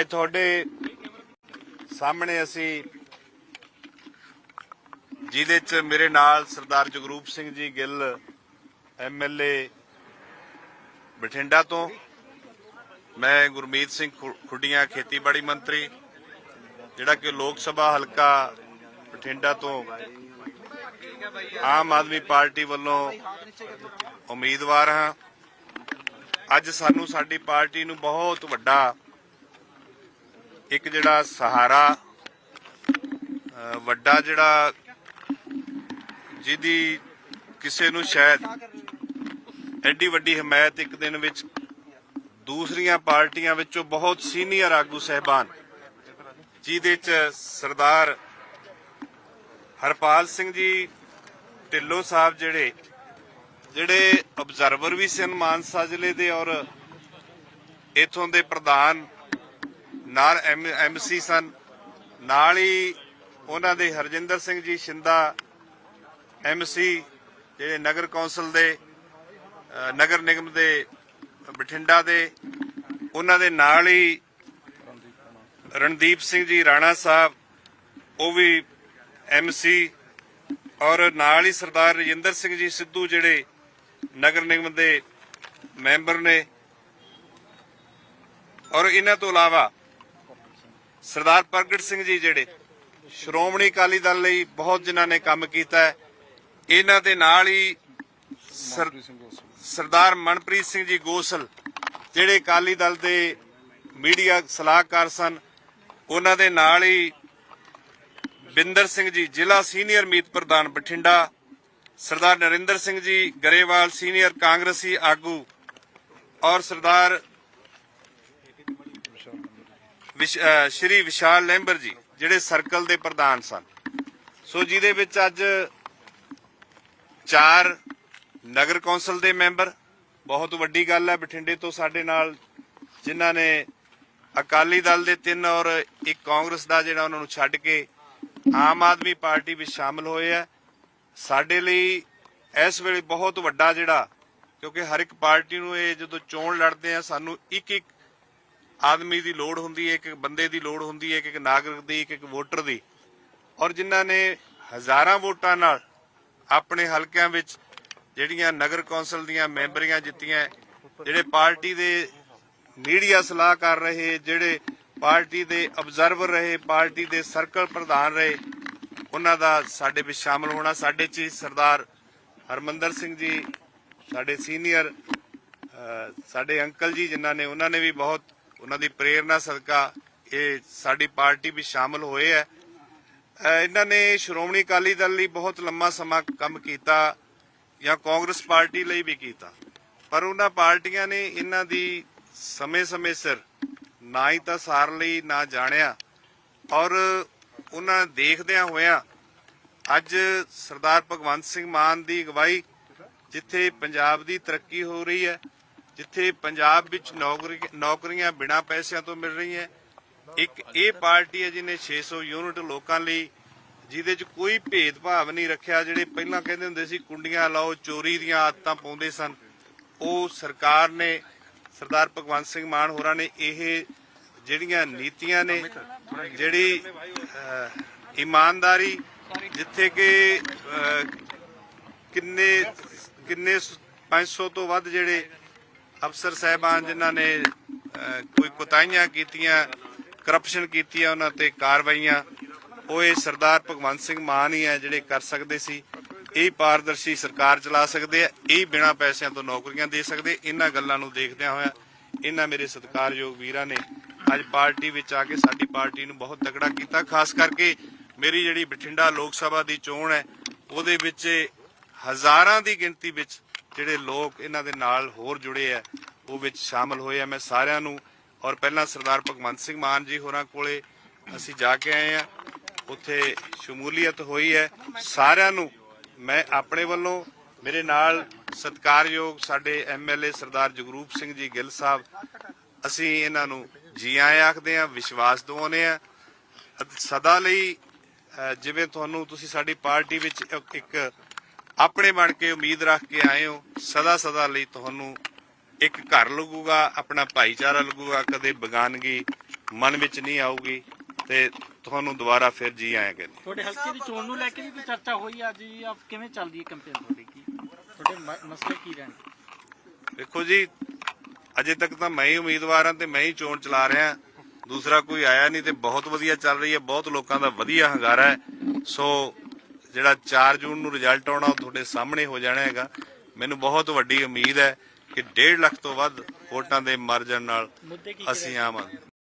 ਅੱਜ ਤੁਹਾਡੇ ਸਾਹਮਣੇ ਅਸੀਂ ਜਿਹਦੇ ਚ ਮੇਰੇ ਨਾਲ ਸਰਦਾਰ ਜਗਰੂਪ ਸਿੰਘ ਜੀ ਗਿੱਲ ਐਮਐਲਏ ਬਠਿੰਡਾ ਤੋਂ, ਮੈਂ ਗੁਰਮੀਤ ਸਿੰਘ ਖੁ- ਖੁੱਡੀਆਂ, ਖੇਤੀਬਾੜੀ ਮੰਤਰੀ, ਜਿਹੜਾ ਕਿ ਲੋਕ ਸਭਾ ਹਲਕਾ ਬਠਿੰਡਾ ਤੋਂ ਆਮ ਆਦਮੀ ਪਾਰਟੀ ਵੱਲੋਂ ਉਮੀਦਵਾਰ ਹਾਂ। ਅੱਜ ਸਾਨੂੰ ਸਾਡੀ ਪਾਰਟੀ ਨੂੰ ਬਹੁਤ ਵੱਡਾ ਇੱਕ ਜਿਹੜਾ ਸਹਾਰਾ ਵੱਡਾ ਜਿਹੜਾ ਜਿਹਦੀ ਕਿਸੇ ਨੂੰ ਸ਼ਾਇਦ ਐਡੀ ਵੱਡੀ ਹਮਾਇਤ ਇੱਕ ਦਿਨ ਵਿੱਚ ਦੂਸਰੀਆਂ ਪਾਰਟੀਆਂ ਵਿੱਚੋਂ ਬਹੁਤ ਸੀਨੀਅਰ ਆਗੂ ਸਹਿਬਾਨ, ਜਿਹਦੇ ਚ ਸਰਦਾਰ ਹਰਪਾਲ ਸਿੰਘ ਜੀ ਢਿੱਲੋਂ ਸਾਹਿਬ ਜਿਹੜੇ ਜਿਹੜੇ ਅਬਜ਼ਰਵਰ ਵੀ ਸਨ ਮਾਨਸਾ ਜ਼ਿਲ੍ਹੇ ਦੇ ਔਰ ਇਥੋਂ ਦੇ ਪ੍ਰਧਾਨ ਨਾਲ ਐਮਸੀ ਸਨ। ਨਾਲ ਹੀ ਉਹਨਾਂ ਦੇ ਹਰਜਿੰਦਰ ਸਿੰਘ ਜੀ ਸ਼ਿੰਦਾ ਐਮਸੀ ਜਿਹੜੇ ਨਗਰ ਕੌਂਸਲ ਦੇ ਨਗਰ ਨਿਗਮ ਦੇ ਬਠਿੰਡਾ ਦੇ, ਉਹਨਾਂ ਦੇ ਨਾਲ ਹੀ ਰਣਦੀਪ ਸਿੰਘ ਜੀ ਰਾਣਾ ਸਾਹਿਬ, ਉਹ ਵੀ ਐਮਸੀ ਔਰ ਨਾਲ ਹੀ ਸਰਦਾਰ ਰਜਿੰਦਰ ਸਿੰਘ ਜੀ ਸਿੱਧੂ ਜਿਹੜੇ ਨਗਰ ਨਿਗਮ ਦੇ ਮੈਂਬਰ ਨੇ। ਔਰ ਇਹਨਾਂ ਤੋਂ ਇਲਾਵਾ ਸਰਦਾਰ ਪ੍ਰਗਟ ਸਿੰਘ ਜੀ ਜਿਹੜੇ ਸ਼੍ਰੋਮਣੀ ਅਕਾਲੀ ਦਲ ਲਈ ਬਹੁਤ ਜਿਨ੍ਹਾਂ ਨੇ ਕੰਮ ਕੀਤਾ ਇਹਨਾਂ ਦੇ ਨਾਲ ਹੀ ਸਰਦਾਰ ਮਨਪ੍ਰੀਤ ਸਿੰਘ ਜੀ ਗੋਸਲ ਜਿਹੜੇ ਅਕਾਲੀ ਦਲ ਦੇ ਮੀਡੀਆ ਸਲਾਹਕਾਰ ਸਨ, ਉਹਨਾਂ ਦੇ ਨਾਲ ਹੀ ਬਿੰਦਰ ਸਿੰਘ ਜੀ ਜ਼ਿਲ੍ਹਾ ਸੀਨੀਅਰ ਮੀਤ ਪ੍ਰਧਾਨ ਬਠਿੰਡਾ, ਸਰਦਾਰ ਨਰਿੰਦਰ ਸਿੰਘ ਜੀ ਗਰੇਵਾਲ ਸੀਨੀਅਰ ਕਾਂਗਰਸੀ ਆਗੂ ਔਰ ਸਰਦਾਰ ਸ਼੍ਰੀ ਵਿਸ਼ਾਲ ਲੈਂਬਰ ਜੀ, ਜਿਹੜੇ ਸਰਕਲ ਦੇ ਪ੍ਰਧਾਨ ਸਨ। ਸੋ ਜਿਹਦੇ ਵਿੱਚ ਅੱਜ ਚਾਰ ਨਗਰ ਕੌਂਸਲ ਦੇ ਮੈਂਬਰ, ਬਹੁਤ ਵੱਡੀ ਗੱਲ ਹੈ ਬਠਿੰਡੇ ਤੋਂ ਸਾਡੇ ਨਾਲ, ਜਿਨ੍ਹਾਂ ਨੇ ਅਕਾਲੀ ਦਲ ਦੇ ਤਿੰਨ ਔਰ ਇੱਕ ਕਾਂਗਰਸ ਦਾ ਜਿਹੜਾ ਉਹਨਾਂ ਨੂੰ ਛੱਡ ਕੇ ਆਮ ਆਦਮੀ ਪਾਰਟੀ ਵਿੱਚ ਸ਼ਾਮਲ ਹੋਏ ਆ। ਸਾਡੇ ਲਈ ਇਸ ਵੇਲੇ ਬਹੁਤ ਵੱਡਾ ਜਿਹੜਾ, ਕਿਉਂਕਿ ਹਰ ਇੱਕ ਪਾਰਟੀ ਨੂੰ ਇਹ ਜਦੋਂ ਚੋਣ ਲੜਦੇ ਆ, ਸਾਨੂੰ ਇੱਕ ਇੱਕ ਆਦਮੀ ਦੀ ਲੋੜ ਹੁੰਦੀ ਹੈ, ਇੱਕ ਇੱਕ ਬੰਦੇ ਦੀ ਲੋੜ ਹੁੰਦੀ ਹੈ, ਇੱਕ ਇੱਕ ਨਾਗਰਿਕ ਦੀ, ਇੱਕ ਇੱਕ ਵੋਟਰ ਦੀ। ਔਰ ਜਿਨ੍ਹਾਂ ਨੇ ਹਜ਼ਾਰਾਂ ਵੋਟਾਂ ਨਾਲ ਆਪਣੇ ਹਲਕਿਆਂ ਵਿੱਚ ਜਿਹੜੀਆਂ ਨਗਰ ਕੌਂਸਲ ਦੀਆਂ ਮੈਂਬਰੀਆਂ ਜਿੱਤੀਆਂ, ਜਿਹੜੇ ਪਾਰਟੀ ਦੇ ਮੀਡੀਆ ਸਲਾਹਕਾਰ ਰਹੇ, ਜਿਹੜੇ ਪਾਰਟੀ ਦੇ ਅਬਜ਼ਰਵਰ ਰਹੇ, ਪਾਰਟੀ ਦੇ ਸਰਕਲ ਪ੍ਰਧਾਨ ਰਹੇ, ਉਹਨਾਂ ਦਾ ਸਾਡੇ ਵਿੱਚ ਸ਼ਾਮਲ ਹੋਣਾ। ਸਾਡੇ ਚ ਹੀ ਸਰਦਾਰ ਹਰਮੰਦਰ ਸਿੰਘ ਜੀ, ਸਾਡੇ ਸੀਨੀਅਰ ਸਾਡੇ ਅੰਕਲ ਜੀ, ਜਿਨ੍ਹਾਂ ਨੇ, ਉਹਨਾਂ ਨੇ ਵੀ ਬਹੁਤ ਉਹਨਾਂ ਦੀ ਪ੍ਰੇਰਣਾ ਸਦਕਾ ਇਹ ਸਾਡੀ ਪਾਰਟੀ ਵਿੱਚ ਸ਼ਾਮਲ ਹੋਏ ਹੈ। ਇਹਨਾਂ ਨੇ ਸ਼੍ਰੋਮਣੀ ਅਕਾਲੀ ਦਲ ਲਈ ਬਹੁਤ ਲੰਮਾ ਸਮਾਂ ਕੰਮ ਕੀਤਾ ਜਾਂ ਕਾਂਗਰਸ ਪਾਰਟੀ ਲਈ ਵੀ ਕੀਤਾ। ਪਰ ਉਹਨਾਂ ਪਾਰਟੀਆਂ ਨੇ ਇਹਨਾਂ ਦੀ ਸਮੇਂ-ਸਮੇਂ ਸਿਰ ਨਾ ਹੀ ਤਾਂ ਸਾਰ ਲਈ, ਨਾ ਜਾਣਿਆ। ਔਰ ਉਹਨਾਂ ਦੇਖਦਿਆਂ ਹੋਇਆਂ ਅੱਜ ਸਰਦਾਰ ਭਗਵੰਤ ਸਿੰਘ ਮਾਨ ਦੀ ਅਗਵਾਈ ਜਿੱਥੇ ਪੰਜਾਬ ਦੀ ਤਰੱਕੀ ਹੋ ਰਹੀ ਹੈ ਜਿੱਥੇ ਪੰਜਾਬ ਵਿੱਚ ਨੌਕਰੀ ਨੌਕਰੀਆਂ ਬਿਨਾਂ ਪੈਸਿਆਂ ਤੋਂ ਮਿਲ ਰਹੀਆਂ ਇੱਕ ਇਹ ਪਾਰਟੀ ਹੈ ਜਿਹਨੇ 600 ਯੂਨਿਟ ਲੋਕਾਂ ਲਈ, ਜਿਹਦੇ 'ਚ ਕੋਈ ਭੇਦਭਾਵ ਨਹੀਂ ਰੱਖਿਆ, ਜਿਹੜੇ ਪਹਿਲਾਂ ਕਹਿੰਦੇ ਹੁੰਦੇ ਸੀ, ਕੁੰਡੀਆਂ ਲਾਓ, ਚੋਰੀ ਦੀਆਂ ਆਦਤਾਂ ਪਾਉਂਦੇ ਸਨ। ਉਹ ਸਰਕਾਰ ਨੇ, ਸਰਦਾਰ ਭਗਵੰਤ ਸਿੰਘ ਮਾਨ ਹੋਰਾਂ ਨੇ ਇਹ ਜਿਹੜੀਆਂ ਨੀਤੀਆਂ ਨੇ, ਜਿਹੜੀ ਇਮਾਨਦਾਰੀ, ਜਿੱਥੇ ਕਿ ਕਿੰਨੇ ਕਿੰਨੇ 500 ਤੋਂ ਵੱਧ ਜਿਹੜੇ ਅਫਸਰ ਸਹਿਬਾਨ ਜਿਨ੍ਹਾਂ ਨੇ ਕੋਈ ਕੁਤਾਹੀਆਂ ਕੀਤੀਆਂ ਕਰਪਸ਼ਨ ਕੀਤੀ ਹੈ ਉਹਨਾਂ ਤੇ ਕਾਰਵਾਈਆਂ, ਉਹ ਇਹ ਸਰਦਾਰ ਭਗਵੰਤ ਸਿੰਘ ਮਾਨ ਹੀ ਹੈ ਜਿਹੜੇ ਕਰ ਸਕਦੇ ਸੀ। ਇਹ ਪਾਰਦਰਸ਼ੀ ਸਰਕਾਰ ਚਲਾ ਸਕਦੇ ਆ, ਇਹ ਬਿਨਾਂ ਪੈਸਿਆਂ ਤੋਂ ਨੌਕਰੀਆਂ ਦੇ ਸਕਦੇ, ਇਹਨਾਂ ਗੱਲਾਂ ਨੂੰ ਦੇਖਦਿਆਂ ਹੋਇਆ ਇਹਨਾਂ ਮੇਰੇ ਸਤਿਕਾਰਯੋਗ ਵੀਰਾਂ ਨੇ ਅੱਜ ਪਾਰਟੀ ਵਿੱਚ ਆ ਕੇ ਸਾਡੀ ਪਾਰਟੀ ਨੂੰ ਬਹੁਤ ਤਕੜਾ ਕੀਤਾ, ਖਾਸ ਕਰਕੇ ਮੇਰੀ ਜਿਹੜੀ ਬਠਿੰਡਾ ਲੋਕ ਸਭਾ ਦੀ ਚੋਣ ਹੈ, ਉਹਦੇ ਵਿੱਚ ਹਜ਼ਾਰਾਂ ਦੀ ਗਿਣਤੀ ਵਿੱਚ ਜਿਹੜੇ ਲੋਕ ਇਹਨਾਂ ਦੇ ਨਾਲ ਹੋਰ ਜੁੜੇ ਆ, ਉਹ ਵਿੱਚ ਸ਼ਾਮਲ ਹੋਏ ਆ। ਮੈਂ ਸਾਰਿਆਂ ਨੂੰ ਔਰ ਪਹਿਲਾਂ ਸਰਦਾਰ ਭਗਵੰਤ ਸਿੰਘ ਮਾਨ ਜੀ ਹੋਰਾਂ ਕੋਲੇ ਅਸੀਂ ਜਾ ਕੇ ਆਏ ਆ। ਉੱਥੇ ਸ਼ਮੂਲੀਅਤ ਹੋਈ ਹੈ। ਸਾਰਿਆਂ ਨੂੰ ਮੈਂ ਆਪਣੇ ਵੱਲੋਂ ਮੇਰੇ ਨਾਲ ਸਤਿਕਾਰਯੋਗ ਸਾਡੇ ਐਮਐਲਏ ਸਰਦਾਰ ਜਗਰੂਪ ਸਿੰਘ ਜੀ ਗਿੱਲ ਸਾਹਿਬ, ਅਸੀਂ ਇਹਨਾਂ ਨੂੰ ਜੀ ਆਇਆਂ ਆਖਦੇ ਆ ਵਿਸ਼ਵਾਸ ਦਿਵਾਉਂਦੇ ਆ ਸਦਾ ਲਈ ਜਿਵੇਂ ਤੁਹਾਨੂੰ ਤੁਸੀਂ ਸਾਡੀ ਪਾਰਟੀ ਵਿੱਚ ਇੱਕ ਆਪਣੇ ਬਣ ਕੇ ਉਮੀਦ ਰੱਖ ਕੇ ਆਏ ਹੋ ਸਦਾ ਸਦਾ ਲਈ ਤੁਹਾਨੂੰ ਇੱਕ ਘਰ ਲੱਗੂਗਾ ਆਪਣਾ ਭਾਈਚਾਰਾ ਲੱਗੂਗਾ ਕਦੇ ਬਗਾਨਗੀ ਮਨ ਵਿੱਚ ਨਹੀਂ ਆਊਗੀ ਤੇ ਤੁਹਾਨੂੰ ਦੁਬਾਰਾ ਫਿਰ ਜੀ ਆਇਆ ਕਹਿੰਦੇ ਤੁਹਾਡੇ ਹਲਕੇ ਦੀ ਚੋਣ ਨੂੰ ਲੈ ਕੇ ਵੀ ਕੋਈ ਚਰਚਾ ਹੋਈ ਅੱਜ ਜੀ ਆਪ ਕਿਵੇਂ ਚੱਲਦੀ ਹੈ ਕੰਪੇਨ ਤੁਹਾਡੀ ਕੀ? ਤੁਹਾਡੇ ਮਸਲੇ ਕੀ ਰਹਿਣ? ਦੇਖੋ ਜੀ ਅਜੇ ਤੱਕ ਤਾਂ ਮੈਂ ਹੀ ਉਮੀਦਵਾਰ ਹਾਂ ਤੇ ਮੈਂ ਹੀ ਚੋਣ ਚਲਾ ਰਿਹਾ। ਦੂਸਰਾ ਕੋਈ ਆਇਆ ਨਹੀਂ ਤੇ ਬਹੁਤ ਵਧੀਆ ਚੱਲ ਰਹੀ ਹੈ ਬਹੁਤ ਲੋਕਾਂ ਦਾ ਵਧੀਆ ਹੰਗਾਰਾ ਹੈ। ਸੋ ਜਿਹੜਾ 4 ਜੂਨ ਨੂੰ ਰਿਜ਼ਲਟ ਆਉਣਾ ਉਹ ਤੁਹਾਡੇ ਸਾਹਮਣੇ ਹੋ ਜਾਣਾ ਹੈਗਾ। ਮੈਨੂੰ ਬਹੁਤ ਵੱਡੀ ਉਮੀਦ ਹੈ ਕਿ 1.5 ਲੱਖ ਤੋਂ ਵੱਧ ਵੋਟਾਂ ਦੇ ਮਾਰਜਨ ਨਾਲ ਅਸੀਂ ਆਵਾਂਗੇ।